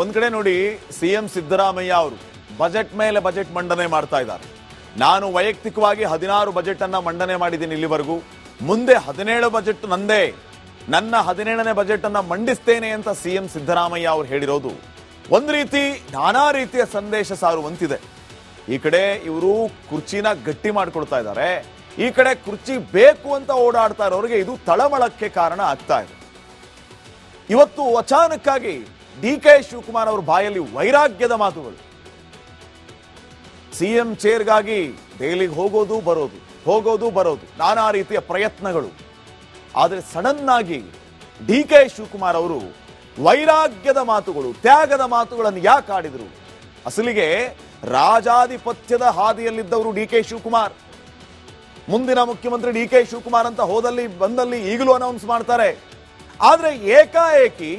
ಒಂದ್ ಕಡೆ ನೋಡಿ ಸಿಎಂ ಸಿದ್ದರಾಮಯ್ಯ ಅವರು ಬಜೆಟ್ ಮೇಲೆ ಬಜೆಟ್ ಮಂಡನೆ ಮಾಡ್ತಾ ಇದ್ದಾರೆ. ನಾನು ವೈಯಕ್ತಿಕವಾಗಿ ಹದಿನಾರು ಬಜೆಟ್ ಅನ್ನ ಮಂಡನೆ ಮಾಡಿದ್ದೀನಿ ಇಲ್ಲಿವರೆಗೂ. ಮುಂದೆ ಹದಿನೇಳು ಬಜೆಟ್ ನಂದೇ ನನ್ನ ಹದಿನೇಳನೇ ಬಜೆಟ್ ಅನ್ನ ಮಂಡಿಸ್ತೇನೆ ಅಂತ ಸಿಎಂ ಸಿದ್ದರಾಮಯ್ಯ ಅವರು ಹೇಳಿರೋದು. ಒಂದ್ ರೀತಿ ನಾನಾ ರೀತಿಯ ಸಂದೇಶ ಸಾರುವಂತಿದೆ. ಈ ಕಡೆ ಇವರು ಕುರ್ಚಿನ ಗಟ್ಟಿ ಮಾಡ್ಕೊಳ್ತಾ ಇದ್ದಾರೆ. ಈ ಕಡೆ ಕುರ್ಚಿ ಬೇಕು ಅಂತ ಓಡಾಡ್ತಾ ಇರೋರಿಗೆ ಇದು ತಳಮಳಕ್ಕೆ ಕಾರಣ ಆಗ್ತಾ ಇದೆ. ಇವತ್ತು ಅಚಾನಕ್ಕಾಗಿ ಡಿ ಕೆ ಶಿವಕುಮಾರ್ ಅವರ ಬಾಯಲ್ಲಿ ವೈರಾಗ್ಯದ ಮಾತುಗಳು. ಸಿಎಂ ಚೇರ್ಗಾಗಿ ದೆಹಲಿಗೆ ಹೋಗೋದು, ಬರೋದು ಹೋಗೋದು, ಬರೋದು, ನಾನಾ ರೀತಿಯ ಪ್ರಯತ್ನಗಳು. ಆದರೆ ಸಡನ್ ಆಗಿ ಡಿ ಕೆ ಶಿವಕುಮಾರ್ ಅವರು ವೈರಾಗ್ಯದ ಮಾತುಗಳು, ತ್ಯಾಗದ ಮಾತುಗಳನ್ನು ಯಾಕೆ ಆಡಿದರು? ಅಸಲಿಗೆ ರಾಜಾಧಿಪತ್ಯದ ಹಾದಿಯಲ್ಲಿದ್ದವರು ಡಿ ಕೆ ಶಿವಕುಮಾರ್. ಮುಂದಿನ ಮುಖ್ಯಮಂತ್ರಿ ಡಿ ಕೆ ಶಿವಕುಮಾರ್ ಅಂತ ಹೋದಲ್ಲಿ, ಬಂದಲ್ಲಿ ಈಗಲೂ ಅನೌನ್ಸ್ ಮಾಡ್ತಾರೆ. ಆದ್ರೆ ಏಕಾಏಕಿ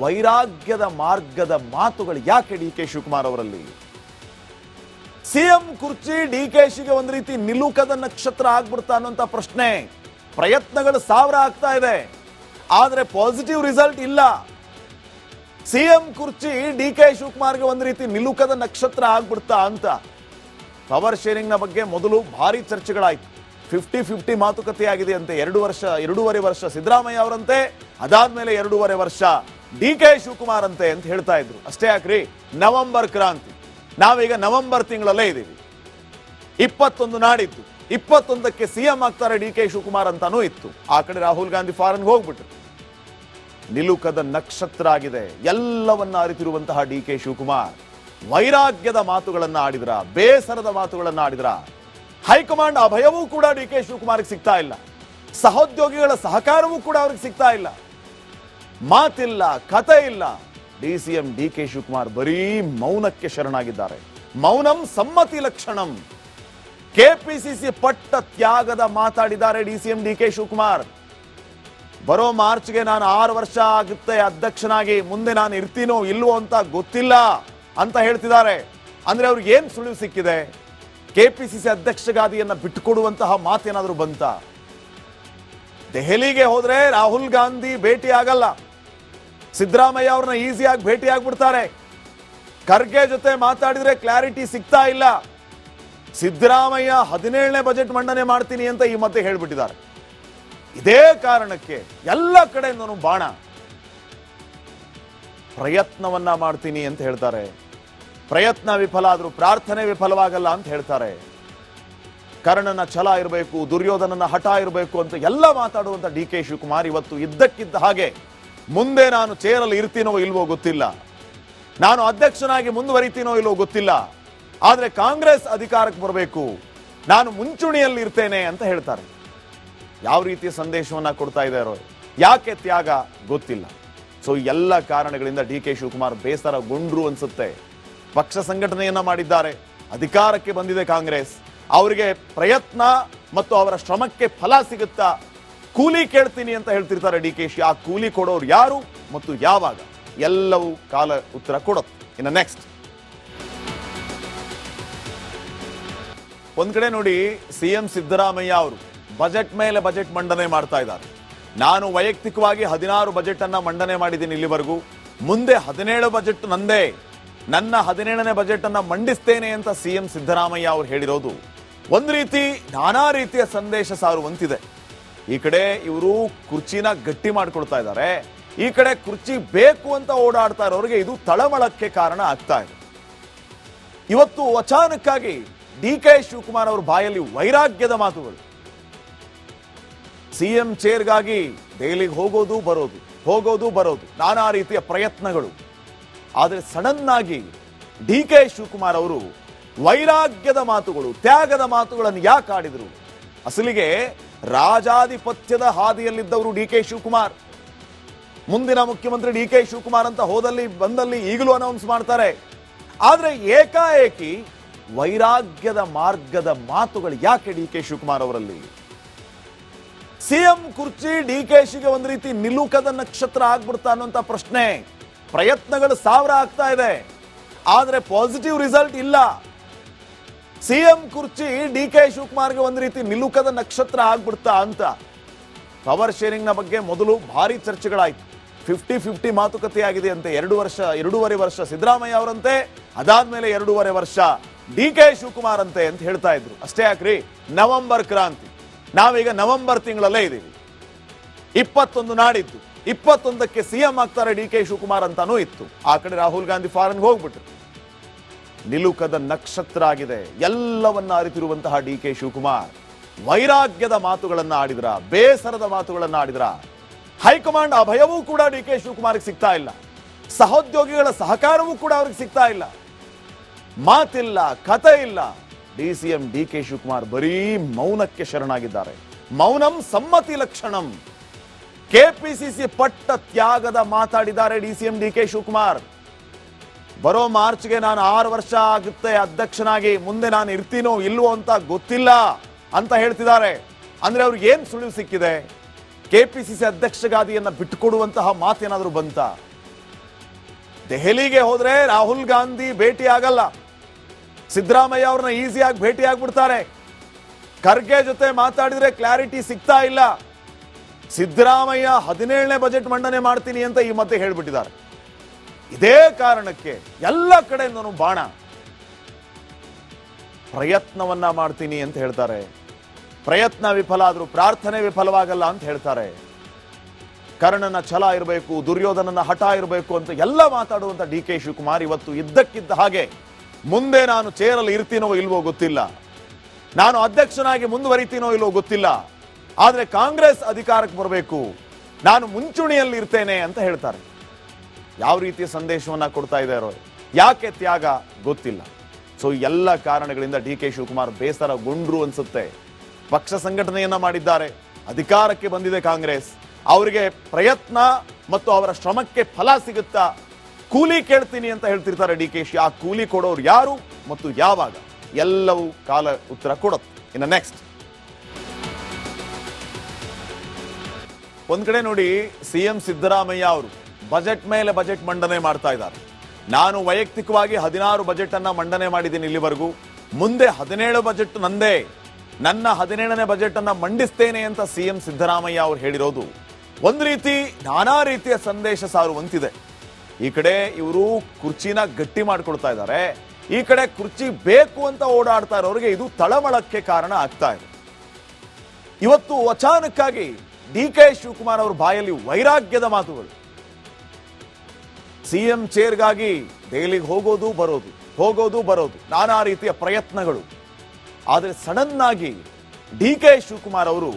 ವೈರಾಗ್ಯದ ಮಾರ್ಗದ ಮಾತುಗಳು ಯಾಕೆ ಡಿ ಕೆ ಶಿವಕುಮಾರ್ ಅವರಲ್ಲಿ? ಸಿಎಂ ಕುರ್ಚಿ ಡಿ ಕೆ ಶಿಗೆ ಒಂದು ರೀತಿ ನಿಲುಕದ ನಕ್ಷತ್ರ ಆಗ್ಬಿಡ್ತಾ ಅನ್ನುವಂತ ಪ್ರಶ್ನೆ. ಪ್ರಯತ್ನಗಳು ಸಾವಿರ ಆಗ್ತಾ ಇದೆ. ಆದರೆ ಪಾಸಿಟಿವ್ ರಿಸಲ್ಟ್ ಇಲ್ಲ. ಸಿಎಂ ಕುರ್ಚಿ ಡಿ ಕೆ ಶಿವಕುಮಾರ್ಗೆ ಒಂದು ರೀತಿ ನಿಲುಕದ ನಕ್ಷತ್ರ ಆಗ್ಬಿಡ್ತಾ ಅಂತ. ಪವರ್ ಶೇರಿಂಗ್ನ ಬಗ್ಗೆ ಮೊದಲು ಭಾರಿ ಚರ್ಚೆಗಳಾಯ್ತು. ಫಿಫ್ಟಿ ಫಿಫ್ಟಿ ಮಾತುಕತೆ ಆಗಿದೆ ಅಂತೆ. ಎರಡು ವರ್ಷ, ಎರಡೂವರೆ ವರ್ಷ ಸಿದ್ದರಾಮಯ್ಯ ಅವರಂತೆ. ಅದಾದ್ಮೇಲೆ ಎರಡೂವರೆ ವರ್ಷ. ಡಿ ಕೆ ಶಿವಕುಮಾರ್ ಅಂತೆ ಅಂತ ಹೇಳ್ತಾ ಇದ್ರು. ಅಷ್ಟೇ ಯಾಕ್ರಿ? ನವೆಂಬರ್ ಕ್ರಾಂತಿ. ನಾವೀಗ ನವೆಂಬರ್ ತಿಂಗಳಲ್ಲೇ ಇದ್ದೀವಿ. ಇಪ್ಪತ್ತೊಂದು ನಾಡಿದ್ದು. ಇಪ್ಪತ್ತೊಂದಕ್ಕೆ ಸಿಎಂ ಆಗ್ತಾರೆ ಡಿ ಕೆ ಶಿವಕುಮಾರ್ ಅಂತಾನೂ ಇತ್ತು. ಆ ಕಡೆ ರಾಹುಲ್ ಗಾಂಧಿ ಫಾರನ್ ಹೋಗ್ಬಿಟ್ರು. ನಿಲುಕದ ನಕ್ಷತ್ರ ಆಗಿದೆ. ಎಲ್ಲವನ್ನ ಅರಿತಿರುವಂತಹ ಡಿ ಕೆ ಶಿವಕುಮಾರ್. ವೈರಾಗ್ಯದ ಮಾತುಗಳನ್ನ ಆಡಿದ್ರ, ಬೇಸರದ ಮಾತುಗಳನ್ನ ಆಡಿದ್ರ, ಹೈಕಮಾಂಡ್ ಅಭಯವೂ ಕೂಡ ಡಿ ಕೆ ಶಿವಕುಮಾರ್ಗೆ ಸಿಗ್ತಾ ಇಲ್ಲ. ಸಹೋದ್ಯೋಗಿಗಳ ಸಹಕಾರವೂ ಕೂಡ ಅವ್ರಿಗೆ ಸಿಗ್ತಾ ಇಲ್ಲ. ಮಾತಿಲ್ಲ, ಕಥೆ ಇಲ್ಲ. D C M D K Shivakumar ಬರೀ ಮೌನಕ್ಕೆ ಶರಣಾಗಿದ್ದಾರೆ. ಮೌನಂ ಸಮ್ಮತಿ ಲಕ್ಷಣಂ. ಕೆಪಿಸಿಸಿ ಪಟ್ಟ ತ್ಯಾಗದ ಮಾತಾಡಿದ್ದಾರೆ D C M D K Shivakumar. ಬರೋ ಮಾರ್ಚ್ಗೆ ನಾನು ಆರು ವರ್ಷ ಆಗುತ್ತೆ ಅಧ್ಯಕ್ಷನಾಗಿ. ಮುಂದೆ ನಾನು ಇರ್ತೀನೋ ಇಲ್ವೋ ಅಂತ ಗೊತ್ತಿಲ್ಲ ಅಂತ ಹೇಳ್ತಿದ್ದಾರೆ. ಅಂದ್ರೆ ಅವ್ರಿಗೆ ಏನ್ ಸುಳಿವು ಸಿಕ್ಕಿದೆ? ಕೆಪಿಸಿಸಿ ಅಧ್ಯಕ್ಷಗಾದಿಯನ್ನ ಬಿಟ್ಟುಕೊಡುವಂತಹ ಮಾತೇನಾದ್ರೂ ಬಂತ? ದೆಹಲಿಗೆ ಹೋದ್ರೆ ರಾಹುಲ್ ಗಾಂಧಿ ಭೇಟಿ ಆಗಲ್ಲ ಸಿದ್ದರಾಮಯ್ಯ ಅವ್ರನ್ನ ಈಸಿಯಾಗಿ ಭೇಟಿ ಆಗ್ಬಿಡ್ತಾರೆ ಖರ್ಗೆ ಜೊತೆ ಮಾತಾಡಿದ್ರೆ ಕ್ಲಾರಿಟಿ ಸಿಗ್ತಾ ಇಲ್ಲ. ಸಿದ್ದರಾಮಯ್ಯ ಹದಿನೇಳನೇ ಬಜೆಟ್ ಮಂಡನೆ ಮಾಡ್ತೀನಿ ಅಂತ ಈ ಮತ್ತೆ ಹೇಳ್ಬಿಟ್ಟಿದ್ದಾರೆ. ಇದೇ ಕಾರಣಕ್ಕೆ ಎಲ್ಲ ಕಡೆಯಿಂದನು ಬಾಣ. ಪ್ರಯತ್ನವನ್ನ ಮಾಡ್ತೀನಿ ಅಂತ ಹೇಳ್ತಾರೆ. ಪ್ರಯತ್ನ ವಿಫಲ ಆದರೂ ಪ್ರಾರ್ಥನೆ ವಿಫಲವಾಗಲ್ಲ ಅಂತ ಹೇಳ್ತಾರೆ. ಕರ್ಣನ ಛಲ ಇರಬೇಕು, ದುರ್ಯೋಧನನ ಹಠ ಇರಬೇಕು ಅಂತ ಎಲ್ಲ ಮಾತಾಡುವಂತ ಡಿ ಕೆ ಶಿವಕುಮಾರ್ ಇವತ್ತು ಇದ್ದಕ್ಕಿದ್ದ ಹಾಗೆ ಮುಂದೆ ನಾನು ಚೇರಲ್ಲಿ ಇರ್ತೀನೋ ಇಲ್ವೋ ಗೊತ್ತಿಲ್ಲ. ನಾನು ಅಧ್ಯಕ್ಷನಾಗಿ ಮುಂದುವರಿತೀನೋ ಇಲ್ವೋ ಗೊತ್ತಿಲ್ಲ. ಆದರೆ ಕಾಂಗ್ರೆಸ್ ಅಧಿಕಾರಕ್ಕೆ ಬರಬೇಕು. ನಾನು ಮುಂಚೂಣಿಯಲ್ಲಿ ಇರ್ತೇನೆ ಅಂತ ಹೇಳ್ತಾರೆ. ಯಾವ ರೀತಿಯ ಸಂದೇಶವನ್ನ ಕೊಡ್ತಾ ಇದ್ದಾರೋ, ಯಾಕೆ ತ್ಯಾಗ ಗೊತ್ತಿಲ್ಲ. ಸೊ ಎಲ್ಲ ಕಾರಣಗಳಿಂದ ಡಿ ಕೆ ಶಿವಕುಮಾರ್ ಬೇಸರಗೊಂಡ್ರು ಅನ್ಸುತ್ತೆ. ಪಕ್ಷ ಸಂಘಟನೆಯನ್ನ ಮಾಡಿದ್ದಾರೆ, ಅಧಿಕಾರಕ್ಕೆ ಬಂದಿದೆ ಕಾಂಗ್ರೆಸ್. ಅವರಿಗೆ ಪ್ರಯತ್ನ ಮತ್ತು ಅವರ ಶ್ರಮಕ್ಕೆ ಫಲ ಸಿಗುತ್ತಾ ಕೂಲಿ ಕೇಳ್ತೀನಿ ಅಂತ ಹೇಳ್ತಿರ್ತಾರೆ ಡಿ ಕೆ ಶಿ. ಆ ಕೂಲಿ ಕೊಡೋರು ಯಾರು ಮತ್ತು ಯಾವಾಗ? ಎಲ್ಲವೂ ಕಾಲ ಉತ್ತರ ಕೊಡುತ್ತೆ ಇನ್ನು ನೆಕ್ಸ್ಟ್ ಒಂದ್ ಕಡೆ ನೋಡಿ ಸಿಎಂ ಸಿದ್ದರಾಮಯ್ಯ ಅವರು ಬಜೆಟ್ ಮೇಲೆ ಬಜೆಟ್ ಮಂಡನೆ ಮಾಡ್ತಾ ಇದ್ದಾರೆ. ನಾನು ವೈಯಕ್ತಿಕವಾಗಿ ಹದಿನಾರು ಬಜೆಟ್ ಅನ್ನ ಮಂಡನೆ ಮಾಡಿದ್ದೀನಿ ಇಲ್ಲಿವರೆಗೂ. ಮುಂದೆ ಹದಿನೇಳು ಬಜೆಟ್ ನಂದೇ. ನನ್ನ ಹದಿನೇಳನೇ ಬಜೆಟ್ ಅನ್ನ ಮಂಡಿಸ್ತೇನೆ ಅಂತ ಸಿಎಂ ಸಿದ್ದರಾಮಯ್ಯ ಅವರು ಹೇಳಿರೋದು. ಒಂದ್ ರೀತಿ ನಾನಾ ರೀತಿಯ ಸಂದೇಶ ಸಾರುವಂತಿದೆ. ಈ ಕಡೆ ಇವರು ಕುರ್ಚಿನ ಗಟ್ಟಿ ಮಾಡ್ಕೊಳ್ತಾ ಇದ್ದಾರೆ. ಈ ಕಡೆ ಕುರ್ಚಿ ಬೇಕು ಅಂತ ಓಡಾಡ್ತಾ ಇರೋರಿಗೆ ಇದು ತಳಮಳಕ್ಕೆ ಕಾರಣ ಆಗ್ತಾ ಇದೆ. ಇವತ್ತು ಅಚಾನಕ್ಕಾಗಿ ಡಿ ಕೆ ಶಿವಕುಮಾರ್ ಅವರ ಬಾಯಲ್ಲಿ ವೈರಾಗ್ಯದ ಮಾತುಗಳು. ಸಿಎಂ ಚೇರ್ಗಾಗಿ ದೆಹಲಿಗೆ ಹೋಗೋದು ಬರೋದು ಹೋಗೋದು ಬರೋದು, ನಾನಾ ರೀತಿಯ ಪ್ರಯತ್ನಗಳು. ಆದರೆ ಸಡನ್ನಾಗಿ ಡಿ ಕೆ ಶಿವಕುಮಾರ್ ಅವರು ವೈರಾಗ್ಯದ ಮಾತುಗಳು, ತ್ಯಾಗದ ಮಾತುಗಳನ್ನು ಯಾಕೆ ಆಡಿದರು? ಅಸಲಿಗೆ ರಾಜಾಧಿಪತ್ಯದ ಹಾದಿಯಲ್ಲಿದ್ದವರು ಡಿ ಕೆ ಶಿವಕುಮಾರ್. ಮುಂದಿನ ಮುಖ್ಯಮಂತ್ರಿ ಡಿ ಕೆ ಶಿವಕುಮಾರ್ ಅಂತ ಹೋದಲ್ಲಿ, ಬಂದಲ್ಲಿ ಈಗಲೂ ಅನೌನ್ಸ್ ಮಾಡ್ತಾರೆ. ಆದರೆ ಏಕಾಏಕಿ ವೈರಾಗ್ಯದ ಮಾರ್ಗದ ಮಾತುಗಳು ಯಾಕೆ ಡಿ ಕೆ ಶಿವಕುಮಾರ್ ಅವರಲ್ಲಿ? ಸಿಎಂ ಕುರ್ಚಿ ಡಿ ಕೆ ಶಿಗೆ ಒಂದು ರೀತಿ ನಿಲುಕದ ನಕ್ಷತ್ರ ಆಗ್ಬಿಡ್ತಾ ಅನ್ನುವಂಥ ಪ್ರಶ್ನೆ. ಪ್ರಯತ್ನಗಳು ಸಾವಿರ ಆಗ್ತಾ ಇದೆ. ಆದರೆ ಪಾಸಿಟಿವ್ ರಿಸಲ್ಟ್ ಇಲ್ಲ. ಸಿಎಂ ಕುರ್ಚಿ ಡಿ ಕೆ ಶಿವಕುಮಾರ್ಗೆ ಒಂದು ರೀತಿ ನಿಲುಕದ ನಕ್ಷತ್ರ ಆಗ್ಬಿಡ್ತಾ ಅಂತ. ಪವರ್ ಶೇರಿಂಗ್ನ ಬಗ್ಗೆ ಮೊದಲು ಭಾರಿ ಚರ್ಚೆಗಳಾಯಿತು. ಫಿಫ್ಟಿ ಫಿಫ್ಟಿ ಮಾತುಕತೆ ಆಗಿದೆ ಅಂತೆ ಎರಡು ವರ್ಷ, ಎರಡೂವರೆ ವರ್ಷ ಸಿದ್ದರಾಮಯ್ಯ ಅವರಂತೆ, ಅದಾದ್ಮೇಲೆ ಎರಡೂವರೆ ವರ್ಷ ಡಿ ಕೆ ಶಿವಕುಮಾರ್ ಅಂತೆ ಅಂತ ಹೇಳ್ತಾ ಇದ್ರು. ಅಷ್ಟೇ ಯಾಕ್ರಿ? ನವೆಂಬರ್ ಕ್ರಾಂತಿ. ನಾವೀಗ ನವೆಂಬರ್ ತಿಂಗಳಲ್ಲೇ ಇದ್ದೀವಿ. ಇಪ್ಪತ್ತೊಂದು ನಾಡಿದ್ದು. ಇಪ್ಪತ್ತೊಂದಕ್ಕೆ ಸಿಎಂ ಆಗ್ತಾರೆ ಡಿ ಕೆ ಶಿವಕುಮಾರ್ ಅಂತಾನೂ ಇತ್ತು. ಆ ಕಡೆ ರಾಹುಲ್ ಗಾಂಧಿ ಫಾರನ್ಗೆ ಹೋಗ್ಬಿಟ್ರು. ನಿಲುಕದ ನಕ್ಷತ್ರ ಆಗಿದೆ ಎಲ್ಲವನ್ನ ಅರಿತಿರುವಂತಹ ಡಿ ಕೆ ಶಿವಕುಮಾರ್. ವೈರಾಗ್ಯದ ಮಾತುಗಳನ್ನು ಆಡಿದ್ರ, ಬೇಸರದ ಮಾತುಗಳನ್ನು ಆಡಿದ್ರ? ಹೈಕಮಾಂಡ್ ಅಭಯವೂ ಕೂಡ ಡಿ ಕೆ ಶಿವಕುಮಾರ್ಗೆ ಸಿಗ್ತಾ ಇಲ್ಲ. ಸಹೋದ್ಯೋಗಿಗಳ ಸಹಕಾರವೂ ಕೂಡ ಅವ್ರಿಗೆ ಸಿಗ್ತಾ ಇಲ್ಲ. ಮಾತಿಲ್ಲ, ಕತೆ ಇಲ್ಲ. D C M D K Shivakumar ಬರೀ ಮೌನಕ್ಕೆ ಶರಣಾಗಿದ್ದಾರೆ. ಮೌನಂ ಸಮ್ಮತಿ ಲಕ್ಷಣಂ. ಕೆಪಿಸಿಸಿ ಪಟ್ಟ ತ್ಯಾಗದ ಮಾತಾಡಿದ್ದಾರೆ D C M D K Shivakumar. ಬರೋ ಮಾರ್ಚ್ಗೆ ನಾನು ಆರು ವರ್ಷ ಆಗುತ್ತೆ, ಅಧ್ಯಕ್ಷನಾಗಿ, ಮುಂದೆ ನಾನು ಇರ್ತೀನೋ ಇಲ್ವೋ ಅಂತ ಗೊತ್ತಿಲ್ಲ ಅಂತ ಹೇಳ್ತಿದ್ದಾರೆ. ಅಂದ್ರೆ ಅವ್ರಿಗೆ ಏನು ಸುಳಿವು ಸಿಕ್ಕಿದೆ? ಕೆ ಪಿ ಸಿ ಸಿ ಅಧ್ಯಕ್ಷಗಾದಿಯನ್ನು ಬಿಟ್ಟುಕೊಡುವಂತಹ ಮಾತೇನಾದರೂ ಬಂತ? ದೆಹಲಿಗೆ ಹೋದರೆ ರಾಹುಲ್ ಗಾಂಧಿ ಭೇಟಿ ಆಗಲ್ಲ ಸಿದ್ದರಾಮಯ್ಯ ಅವ್ರನ್ನ ಈಸಿಯಾಗಿ ಭೇಟಿ ಆಗ್ಬಿಡ್ತಾರೆ ಖರ್ಗೆ ಜೊತೆ ಮಾತಾಡಿದ್ರೆ ಕ್ಲಾರಿಟಿ ಸಿಗ್ತಾ ಇಲ್ಲ. ಸಿದ್ದರಾಮಯ್ಯ ಹದಿನೇಳನೇ ಬಜೆಟ್ ಮಂಡನೆ ಮಾಡ್ತೀನಿ ಅಂತ ಈ ಮಧ್ಯೆ ಹೇಳ್ಬಿಟ್ಟಿದ್ದಾರೆ. ಇದೇ ಕಾರಣಕ್ಕೆ ಎಲ್ಲ ಕಡೆಯಿಂದನು ಬಾಣ. ಪ್ರಯತ್ನವನ್ನ ಮಾಡ್ತೀನಿ ಅಂತ ಹೇಳ್ತಾರೆ. ಪ್ರಯತ್ನ ವಿಫಲ ಆದರೂ ಪ್ರಾರ್ಥನೆ ವಿಫಲವಾಗಲ್ಲ ಅಂತ ಹೇಳ್ತಾರೆ. ಕರ್ಣನ ಛಲ ಇರಬೇಕು, ದುರ್ಯೋಧನನ ಹಠ ಇರಬೇಕು ಅಂತ ಎಲ್ಲ ಮಾತಾಡುವಂತ ಡಿ ಕೆ ಶಿವಕುಮಾರ್ ಇವತ್ತು ಇದ್ದಕ್ಕಿದ್ದ ಹಾಗೆ ಮುಂದೆ ನಾನು ಚೇರಲ್ಲಿ ಇರ್ತೀನೋ ಇಲ್ವೋ ಗೊತ್ತಿಲ್ಲ. ನಾನು ಅಧ್ಯಕ್ಷನಾಗಿ ಮುಂದುವರಿತೀನೋ ಇಲ್ವೋ ಗೊತ್ತಿಲ್ಲ. ಆದ್ರೆ ಕಾಂಗ್ರೆಸ್ ಅಧಿಕಾರಕ್ಕೆ ಬರಬೇಕು. ನಾನು ಮುಂಚೂಣಿಯಲ್ಲಿ ಇರ್ತೇನೆ ಅಂತ ಹೇಳ್ತಾರೆ. ಯಾವ ರೀತಿಯ ಸಂದೇಶವನ್ನು ಕೊಡ್ತಾ ಇದ್ದಾರೋ ಯಾಕೆ ತ್ಯಾಗ ಗೊತ್ತಿಲ್ಲ. ಸೊ ಎಲ್ಲ ಕಾರಣಗಳಿಂದ ಡಿ ಕೆ ಶಿವಕುಮಾರ್ ಬೇಸರಗೊಂಡ್ರು ಅನ್ಸುತ್ತೆ. ಪಕ್ಷ ಸಂಘಟನೆಯನ್ನ ಮಾಡಿದ್ದಾರೆ. ಅಧಿಕಾರಕ್ಕೆ ಬಂದಿದೆ ಕಾಂಗ್ರೆಸ್. ಅವರಿಗೆ ಪ್ರಯತ್ನ ಮತ್ತು ಅವರ ಶ್ರಮಕ್ಕೆ ಫಲ ಸಿಗುತ್ತಾ ಕೂಲಿ ಕೇಳ್ತೀನಿ ಅಂತ ಹೇಳ್ತಿರ್ತಾರೆ ಡಿ ಕೆ ಶಿ. ಆ ಕೂಲಿ ಕೊಡೋರು ಯಾರು ಮತ್ತು ಯಾವಾಗ? ಎಲ್ಲವೂ ಕಾಲ ಉತ್ತರ ಕೊಡುತ್ತೆ ಇನ್ನು ನೆಕ್ಸ್ಟ್ ಒಂದ್ ಕಡೆ ನೋಡಿ ಸಿಎಂ ಸಿದ್ದರಾಮಯ್ಯ ಅವರು. ಬಜೆಟ್ ಮೇಲೆ ಬಜೆಟ್ ಮಂಡನೆ ಮಾಡ್ತಾ ಇದ್ದಾರೆ. ನಾನು ವೈಯಕ್ತಿಕವಾಗಿ ಹದಿನಾರು ಬಜೆಟ್ ಅನ್ನ ಮಂಡನೆ ಮಾಡಿದ್ದೀನಿ ಇಲ್ಲಿವರೆಗೂ. ಮುಂದೆ ಹದಿನೇಳು ಬಜೆಟ್ ನಂದೇ. ನನ್ನ ಹದಿನೇಳನೇ ಬಜೆಟ್ ಅನ್ನ ಮಂಡಿಸ್ತೇನೆ ಅಂತ ಸಿಎಂ ಸಿದ್ದರಾಮಯ್ಯ ಅವರು ಹೇಳಿರೋದು. ಒಂದ್ ರೀತಿ ನಾನಾ ರೀತಿಯ ಸಂದೇಶ ಸಾರುವಂತಿದೆ. ಈ ಕಡೆ ಇವರು ಕುರ್ಚಿನ ಗಟ್ಟಿ ಮಾಡ್ಕೊಳ್ತಾ ಇದ್ದಾರೆ. ಈ ಕಡೆ ಕುರ್ಚಿ ಬೇಕು ಅಂತ ಓಡಾಡ್ತಾ ಇರೋರಿಗೆ ಇದು ತಳಮಳಕ್ಕೆ ಕಾರಣ ಆಗ್ತಾ ಇದೆ. ಇವತ್ತು ಅಚಾನಕ್ಕಾಗಿ ಡಿ ಕೆ ಶಿವಕುಮಾರ್ ಅವರ ಬಾಯಲ್ಲಿ ವೈರಾಗ್ಯದ ಮಾತುಗಳು. ಸಿಎಂ ಚೇರ್ಗಾಗಿ ದೆಹಲಿಗೆ ಹೋಗೋದು ಬರೋದು ಹೋಗೋದು ಬರೋದು, ನಾನಾ ರೀತಿಯ ಪ್ರಯತ್ನಗಳು. ಆದರೆ ಸಡನ್ ಆಗಿ ಡಿ ಕೆ ಶಿವಕುಮಾರ್ ಅವರು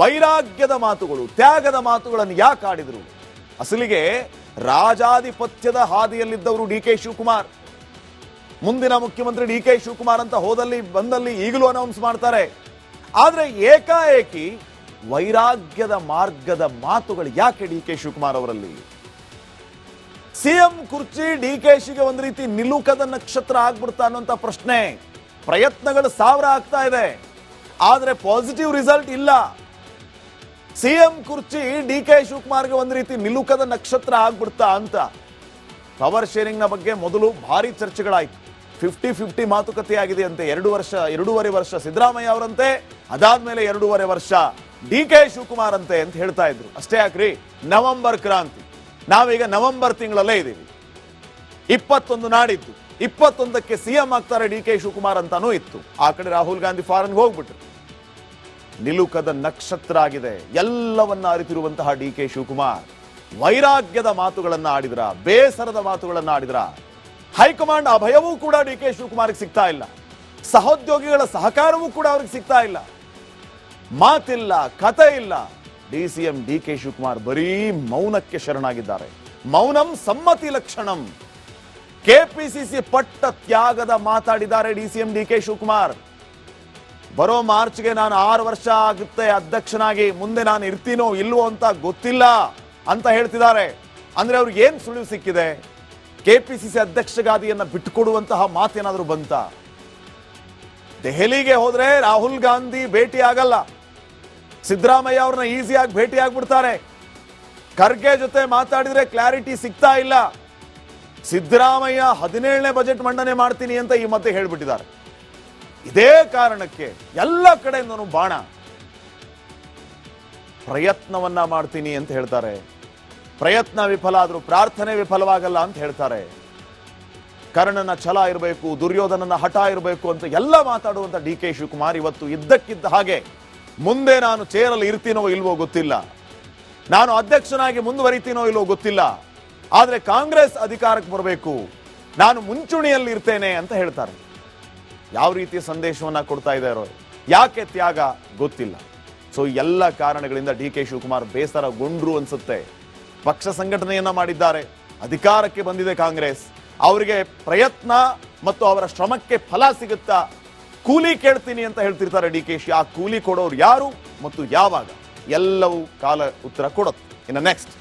ವೈರಾಗ್ಯದ ಮಾತುಗಳು, ತ್ಯಾಗದ ಮಾತುಗಳನ್ನು ಯಾಕೆ ಆಡಿದರು? ಅಸಲಿಗೆ ರಾಜಾಧಿಪತ್ಯದ ಹಾದಿಯಲ್ಲಿದ್ದವರು ಡಿ ಕೆ ಶಿವಕುಮಾರ್. ಮುಂದಿನ ಮುಖ್ಯಮಂತ್ರಿ ಡಿ ಕೆ ಶಿವಕುಮಾರ್ ಅಂತ ಹೋದಲ್ಲಿ, ಬಂದಲ್ಲಿ ಈಗಲೂ ಅನೌನ್ಸ್ ಮಾಡ್ತಾರೆ. ಆದರೆ ಏಕಾಏಕಿ ವೈರಾಗ್ಯದ ಮಾರ್ಗದ ಮಾತುಗಳು ಯಾಕೆ ಡಿ ಕೆ ಶಿವಕುಮಾರ್ ಅವರಲ್ಲಿ? ಸಿಎಂ ಕುರ್ಚಿ ಡಿ ಕೆ ಶಿಗೆ ಒಂದು ರೀತಿ ನಿಲುಕದ ನಕ್ಷತ್ರ ಆಗ್ಬಿಡ್ತಾ ಅನ್ನೋಂಥ ಪ್ರಶ್ನೆ. ಪ್ರಯತ್ನಗಳು ಸಾವಿರ ಆಗ್ತಾ ಇದೆ. ಆದರೆ ಪಾಸಿಟಿವ್ ರಿಸಲ್ಟ್ ಇಲ್ಲ. ಸಿಎಂ ಕುರ್ಚಿ ಡಿ ಕೆ ಶಿವಕುಮಾರ್ಗೆ ಒಂದು ರೀತಿ ನಿಲುಕದ ನಕ್ಷತ್ರ ಆಗ್ಬಿಡ್ತಾ ಅಂತ. ಪವರ್ ಶೇರಿಂಗ್ನ ಬಗ್ಗೆ ಮೊದಲು ಭಾರಿ ಚರ್ಚೆಗಳಾಯ್ತು. ಫಿಫ್ಟಿ ಫಿಫ್ಟಿ ಮಾತುಕತೆ ಆಗಿದೆ ಅಂತೆ. ಎರಡು ವರ್ಷ, ಎರಡೂವರೆ ವರ್ಷ ಸಿದ್ದರಾಮಯ್ಯ ಅವರಂತೆ, ಅದಾದ್ಮೇಲೆ ಎರಡೂವರೆ ವರ್ಷ ಡಿ ಕೆ ಶಿವಕುಮಾರ್ ಅಂತೆ ಅಂತ ಹೇಳ್ತಾ ಇದ್ರು. ಅಷ್ಟೇ ಯಾಕ್ರಿ ನವೆಂಬರ್ ಕ್ರಾಂತಿ. ನಾವೀಗ ನವೆಂಬರ್ ತಿಂಗಳಲ್ಲೇ ಇದ್ದೀವಿ. ಇಪ್ಪತ್ತೊಂದು ನಾಡಿದ್ದು. ಇಪ್ಪತ್ತೊಂದಕ್ಕೆ ಸಿಎಂ ಆಗ್ತಾರೆ ಡಿ ಕೆ ಶಿವಕುಮಾರ್ ಅಂತಾನೂ ಇತ್ತು. ಆ ಕಡೆ ರಾಹುಲ್ ಗಾಂಧಿ ಫಾರನ್ಗೆ ಹೋಗ್ಬಿಟ್ರು. ನಿಲುಕದ ನಕ್ಷತ್ರ ಆಗಿದೆ. ಎಲ್ಲವನ್ನ ಅರಿತಿರುವಂತಹ ಡಿ ಕೆ ಶಿವಕುಮಾರ್. ವೈರಾಗ್ಯದ ಮಾತುಗಳನ್ನ ಆಡಿದ್ರ? ಬೇಸರದ ಮಾತುಗಳನ್ನ ಆಡಿದ್ರ? ಹೈಕಮಾಂಡ್ ಅಭಯವೂ ಕೂಡ ಡಿ ಕೆ ಶಿವಕುಮಾರ್ಗೆ ಸಿಗ್ತಾ ಇಲ್ಲ. ಸಹೋದ್ಯೋಗಿಗಳ ಸಹಕಾರವೂ ಕೂಡ ಅವ್ರಿಗೆ ಸಿಗ್ತಾ ಇಲ್ಲ. ಮಾತಿಲ್ಲ ಕತೆ ಇಲ್ಲ. D C M D K Shivakumar ಬರೀ ಮೌನಕ್ಕೆ ಶರಣಾಗಿದ್ದಾರೆ. ಮೌನಂ ಸಮ್ಮತಿ ಲಕ್ಷಣಂ. ಕೆಪಿಸಿಸಿ ಪಟ್ಟ ತ್ಯಾಗದ ಮಾತಾಡಿದ್ದಾರೆ D C M D K Shivakumar. ಬರೋ ಮಾರ್ಚ್ಗೆ ನಾನು ಆರು ವರ್ಷ ಆಗುತ್ತೆ, ಅಧ್ಯಕ್ಷನಾಗಿ, ಮುಂದೆ ನಾನು ಇರ್ತೀನೋ ಇಲ್ವೋ ಅಂತ ಗೊತ್ತಿಲ್ಲ ಅಂತ ಹೇಳ್ತಿದ್ದಾರೆ. ಅಂದ್ರೆ ಅವ್ರಿಗೆ ಏನ್ ಸುಳಿವು ಸಿಕ್ಕಿದೆ? ಕೆಪಿಸಿಸಿ ಅಧ್ಯಕ್ಷಗಾದಿಯನ್ನ ಬಿಟ್ಟುಕೊಡುವಂತಹ ಮಾತೇನಾದ್ರೂ ಬಂತ? ದೆಹಲಿಗೆ ಹೋದ್ರೆ ರಾಹುಲ್ ಗಾಂಧಿ ಭೇಟಿ ಆಗಲ್ಲ ಸಿದ್ದರಾಮಯ್ಯ ಅವ್ರನ್ನ ಈಸಿಯಾಗಿ ಭೇಟಿ ಆಗ್ಬಿಡ್ತಾರೆ. ಖರ್ಗೆ ಜೊತೆ ಮಾತಾಡಿದ್ರೆ ಕ್ಲಾರಿಟಿ ಸಿಗ್ತಾ ಇಲ್ಲ. ಸಿದ್ದರಾಮಯ್ಯ ಹದಿನೇಳನೇ ಬಜೆಟ್ ಮಂಡನೆ ಮಾಡ್ತೀನಿ ಅಂತ ಈ ಮತ್ತೆ ಹೇಳ್ಬಿಟ್ಟಿದ್ದಾರೆ. ಇದೇ ಕಾರಣಕ್ಕೆ ಎಲ್ಲ ಕಡೆಯಿಂದನೂ ಬಾಣ. ಪ್ರಯತ್ನವನ್ನ ಮಾಡ್ತೀನಿ ಅಂತ ಹೇಳ್ತಾರೆ. ಪ್ರಯತ್ನ ವಿಫಲ ಆದ್ರೂ ಪ್ರಾರ್ಥನೆ ವಿಫಲವಾಗಲ್ಲ ಅಂತ ಹೇಳ್ತಾರೆ. ಕರ್ಣನ ಛಲ ಇರಬೇಕು, ದುರ್ಯೋಧನನ ಹಠ ಇರಬೇಕು ಅಂತ ಎಲ್ಲ ಮಾತಾಡುವಂತ ಡಿ ಕೆ ಶಿವಕುಮಾರ್ ಇವತ್ತು ಇದ್ದಕ್ಕಿದ್ದ ಹಾಗೆ. ಮುಂದೆ ನಾನು ಚೇರಲ್ಲಿ ಇರ್ತೀನೋ ಇಲ್ವೋ ಗೊತ್ತಿಲ್ಲ. ನಾನು ಅಧ್ಯಕ್ಷನಾಗಿ ಮುಂದುವರಿತೀನೋ ಇಲ್ವೋ ಗೊತ್ತಿಲ್ಲ. ಆದರೆ ಕಾಂಗ್ರೆಸ್ ಅಧಿಕಾರಕ್ಕೆ ಬರಬೇಕು. ನಾನು ಮುಂಚೂಣಿಯಲ್ಲಿ ಇರ್ತೇನೆ ಅಂತ ಹೇಳ್ತಾರೆ. ಯಾವ ರೀತಿಯ ಸಂದೇಶವನ್ನು ಕೊಡ್ತಾ ಇದ್ದಾರೋ, ಯಾಕೆ ತ್ಯಾಗ ಗೊತ್ತಿಲ್ಲ. ಸೊ ಎಲ್ಲ ಕಾರಣಗಳಿಂದ ಡಿ ಕೆ ಶಿವಕುಮಾರ್ ಬೇಸರಗೊಂಡ್ರು ಅನ್ಸುತ್ತೆ. ಪಕ್ಷ ಸಂಘಟನೆಯನ್ನ ಮಾಡಿದ್ದಾರೆ. ಅಧಿಕಾರಕ್ಕೆ ಬಂದಿದೆ ಕಾಂಗ್ರೆಸ್. ಅವರಿಗೆ ಪ್ರಯತ್ನ ಮತ್ತು ಅವರ ಶ್ರಮಕ್ಕೆ ಫಲ ಸಿಗುತ್ತಾ ಕೂಲಿ ಕೇಳ್ತೀನಿ ಅಂತ ಹೇಳ್ತಿರ್ತಾರೆ ಡಿ ಕೆ ಶಿ. ಆ ಕೂಲಿ ಕೊಡೋರು ಯಾರು ಮತ್ತು ಯಾವಾಗ? ಎಲ್ಲವೂ ಕಾಲ ಉತ್ತರ ಕೊಡುತ್ತೆ. ಇನ್ನು ನೆಕ್ಸ್ಟ್